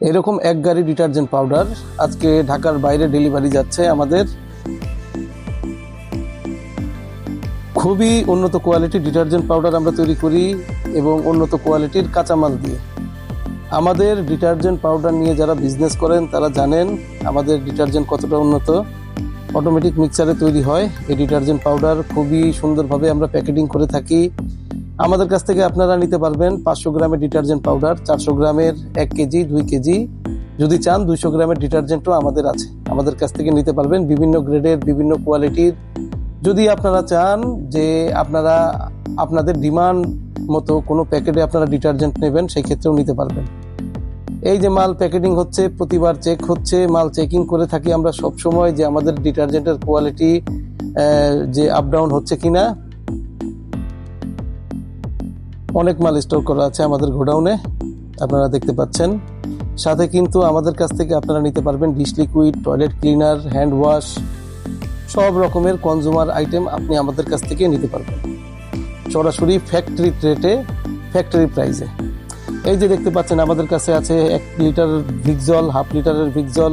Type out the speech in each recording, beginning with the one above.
এরকম এক গাড়ি ডিটারজেন্ট পাউডার আজকে ঢাকার বাইরে ডেলিভারি যাচ্ছে আমাদের। খুবই উন্নত কোয়ালিটির ডিটারজেন্ট পাউডার আমরা তৈরি করি এবং উন্নত কোয়ালিটির কাঁচামাল দিয়ে। আমাদের ডিটারজেন্ট পাউডার নিয়ে যারা বিজনেস করেন, তারা জানেন আমাদের ডিটারজেন্ট কতটা উন্নত। অটোমেটিক মিক্সারে তৈরি হয়। এই ডিটারজেন্ট পাউডার খুবই সুন্দরভাবে আমরা প্যাকেটিং করে থাকি। আমাদের কাছ থেকে আপনারা নিতে পারবেন পাঁচশো গ্রামের ডিটারজেন্ট পাউডার, চারশো গ্রামের এক কেজি, দুই কেজি। যদি চান দুইশো গ্রামের ডিটারজেন্টও আমাদের আছে। আমাদের কাছ থেকে নিতে পারবেন বিভিন্ন গ্রেডের, বিভিন্ন কোয়ালিটির। যদি আপনারা চান যে আপনারা, আপনাদের ডিমান্ড মতো কোনো প্যাকেটে আপনারা ডিটারজেন্ট নেবেন সেই ক্ষেত্রেও নিতে পারবেন। এই যে মাল প্যাকেটিং হচ্ছে, প্রতিবার চেক হচ্ছে, মাল চেকিং করে থাকি আমরা সব সময় যে আমাদের ডিটারজেন্টের কোয়ালিটি যে আপ ডাউন হচ্ছে কিনা। অনেক মাল স্টোর করা আছে আমাদের গোডাউনে, আপনারা দেখতে পাচ্ছেন। সাথে কিন্তু আমাদের কাছ থেকে আপনারা নিতে পারবেন dish liquid toilet cleaner hand wash সব রকমের কনজুমার আইটেম আপনি আমাদের কাছ থেকে নিতে পারবেন। সরাসরি ফ্যাক্টরি রেটে ফ্যাক্টরি প্রাইসে এই যে দেখতে পাচ্ছেন, আমাদের কাছে আছে এক লিটার ভিক্সল হাফ লিটারের ভিক্সল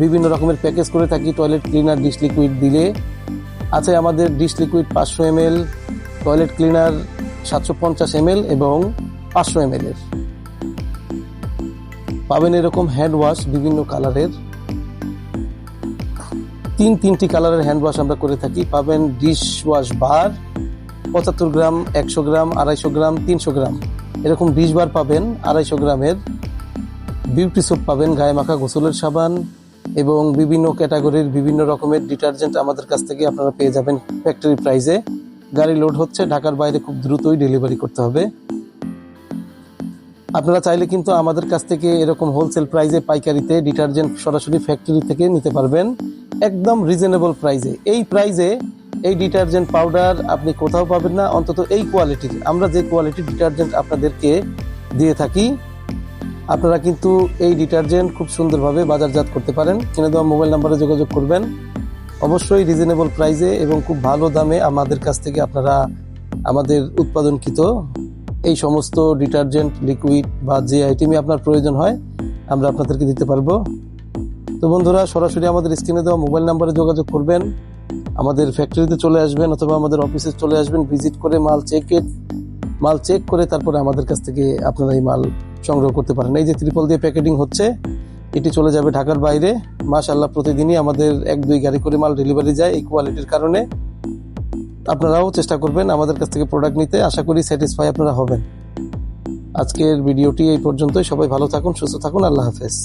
বিভিন্ন রকমের প্যাকেজ করে থাকি টয়লেট ক্লিনার ডিশ লিকুইড দিলে। আছে আমাদের ডিশ লিকুইড পাঁচশো এম টয়লেট ক্লিনার সাতশো পঞ্চাশ এম এবং পাঁচশো এম এর। পাবেন এরকম হ্যান্ড ওয়াশ বিভিন্ন কালারের তিন তিনটি কালারের হ্যান্ড ওয়াশ আমরা করে থাকি। পাবেন ডিশ ওয়াশ বার পঁচাত্তর গ্রাম, একশো গ্রাম, আড়াইশো গ্রাম, তিনশো গ্রাম। এরকম বিশ বার পাবেন আড়াইশো গ্রামের। বিউটি সোপ পাবেন গায়ে মাখা গোসলের সাবান এবং বিভিন্ন ক্যাটাগরির বিভিন্ন রকমের ডিটারজেন্ট আমাদের কাছ থেকে আপনারা পেয়ে যাবেন ফ্যাক্টরি প্রাইসে গাড়ি লোড হচ্ছে, ঢাকার বাইরে খুব দ্রুতই ডেলিভারি করতে হবে। আপনারা চাইলে কিন্তু আমাদের কাছ থেকে এরকম হোলসেল প্রাইজে পাইকারিতে ডিটারজেন্ট সরাসরি ফ্যাক্টরি থেকে নিতে পারবেন। একদম রিজনেবল প্রাইজে এই প্রাইজে এই ডিটারজেন্ট পাউডার আপনি কোথাও পাবেন না, অন্তত এই কোয়ালিটির আমরা যে কোয়ালিটির ডিটারজেন্ট আপনাদেরকে দিয়ে থাকি, আপনারা কিন্তু এই ডিটারজেন্ট খুব সুন্দরভাবে বাজারজাত করতে পারেন। কিনে দেওয়া মোবাইল নাম্বারে যোগাযোগ করবেন। অবশ্যই রিজনেবল প্রাইসে এবং খুব ভালো দামে আমাদের কাছ থেকে আপনারা আমাদের উৎপাদনকৃত এই সমস্ত ডিটারজেন্ট লিকুইড বা যে আইটেমই আপনার প্রয়োজন হয়, আমরা আপনাদেরকে দিতে পারব। তো বন্ধুরা, সরাসরি আমাদের স্ক্রিনে দেওয়া মোবাইল নাম্বারে যোগাযোগ করবেন। আমাদের ফ্যাক্টরিতে চলে আসবেন অথবা আমাদের অফিসে চলে আসবেন ভিজিট করে মাল চেক মাল চেক করে তারপরে আমাদের কাছ থেকে আপনারা এই মাল সংগ্রহ করতে পারেন। এই যে ত্রিপল দিয়ে প্যাকেটিং হচ্ছে এটি চলে যাবে ঢাকার বাইরে। মাশাল্লাহ প্রতিদিনই আমাদের এক দুই গাড়ি করে মাল ডেলিভারি যায় এই কোয়ালিটির কারণে। আপনারাও চেষ্টা করবেন আমাদের কাছ থেকে প্রোডাক্ট নিতে। আশা করি স্যাটিসফাই আপনারা হবেন। আজকের ভিডিওটি এই পর্যন্তই। সবাই ভালো থাকুন, সুস্থ থাকুন। আল্লাহ হাফেজ।